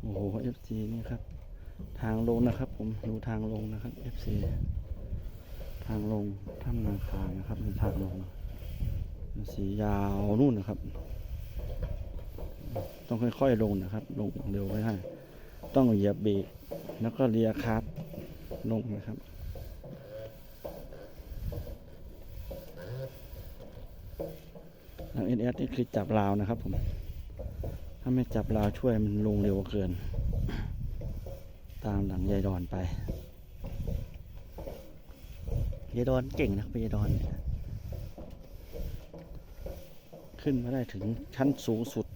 โอ้โห FC นี่ครับ ทางลงนะครับ ผมดูทางลงนะครับ FC ทางลงถ้ำนาคานะครับเป็นทางลง สียาวนู่นนะครับ ต้องค่อยๆลงนะครับ ลงเร็วไม่ได้ต้องเหยียบเบรกแล้วก็เลียคลัดลงนะครับหลังเอเอสนี่คือจับราวนะครับผม ถ้าไม่จับราวช่วยมันลงเร็วเกิน ตามหลังยายดอนไปยายดอนเก่งนะครับยายดอนขึ้นมาได้ถึงชั้นสูงสุด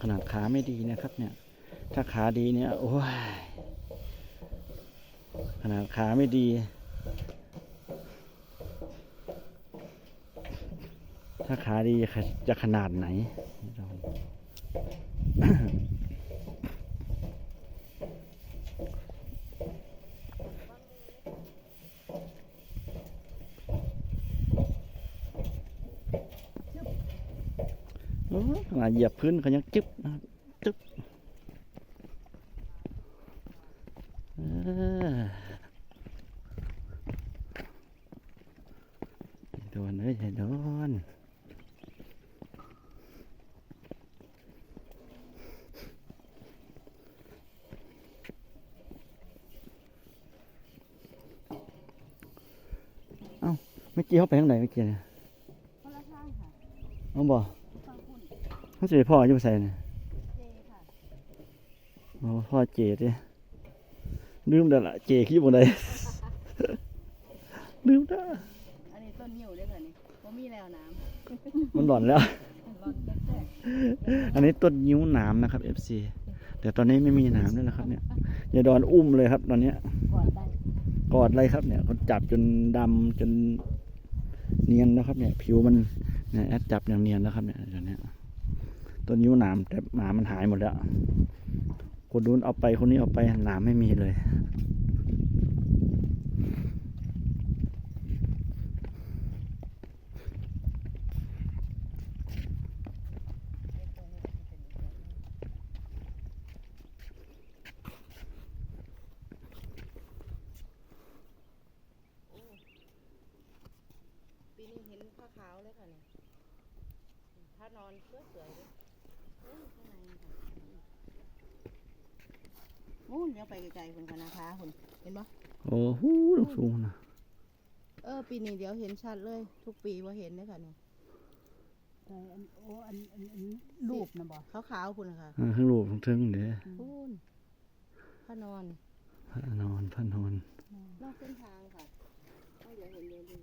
ขนาดขาไม่ดีนะครับเนี่ย ถ้าขาดีเนี่ย โอ้ย ขนาดขาไม่ดี ถ้าขาดีจะขนาดไหนโอ้ขนาดเหยียบพื้นเขายังจึ๊บนะจึ๊บเอออย่าโดนเลยอย่โดนเอ้า เมื่อกี้เขาไปทางไหนเมื่อกี้เนี่ยคนละทางค่ะเอาบ่ฟังคุณเขาจะไปพ่ออยู่ไสเนี่ยเจค่ะโอ้พ่อเจดิลืมแล้วล่ะเจขี้บนใดลืมได้ออันนี้ต้นยิ้วด้วยค่ะนี่ว่ามีแล้วน้มันหล่อนแล้วำร้อนแจ๊กอันนี้ต้นยิ้วหนามนะครับ FC แต่ตอนนี้ไม่มีหนามแล้วนะครับ เนี่ยยายดอนอุ้มเลยครับ ตอนเนี้ยๆก่อนได้กอดเลยครับเนี่ยเขาจับจนดำจน เนียนแล้วครับเนี่ย ผิวมันเนี่ยแอดจับอย่างเนียนแล้วครับเนี่ยตอนนี้ตัวนิ้วหนามแต่หนามมันหายหมดแล้วคนนู้นเอาไปคนนี้เอาไปหนามไม่มีเลย ปีนี้เห็นผ้าขาวเลยค่ะเนี่ยผ้านอนสวยๆเลยโอ้ยข้างในค่ะโอ้ยเลี้ยวไปไกลๆคุณคณะค้าคุณเห็นปะโอ้โหลูกสูงนะเออปีนี้เดี๋ยวเห็นชัดเลย ทุกปีว่าเห็นเลยค่ะเนี่ยเอออันโอ้อันอันอันรูปนะบ่ขาวๆคุณนะคะอ่าข้างรูปข้างเทิงเด้อพูนผ้านอนพระนอนพระนอนนอกเส้นทางค่ะไม่เดี๋ยวเห็นเดินดู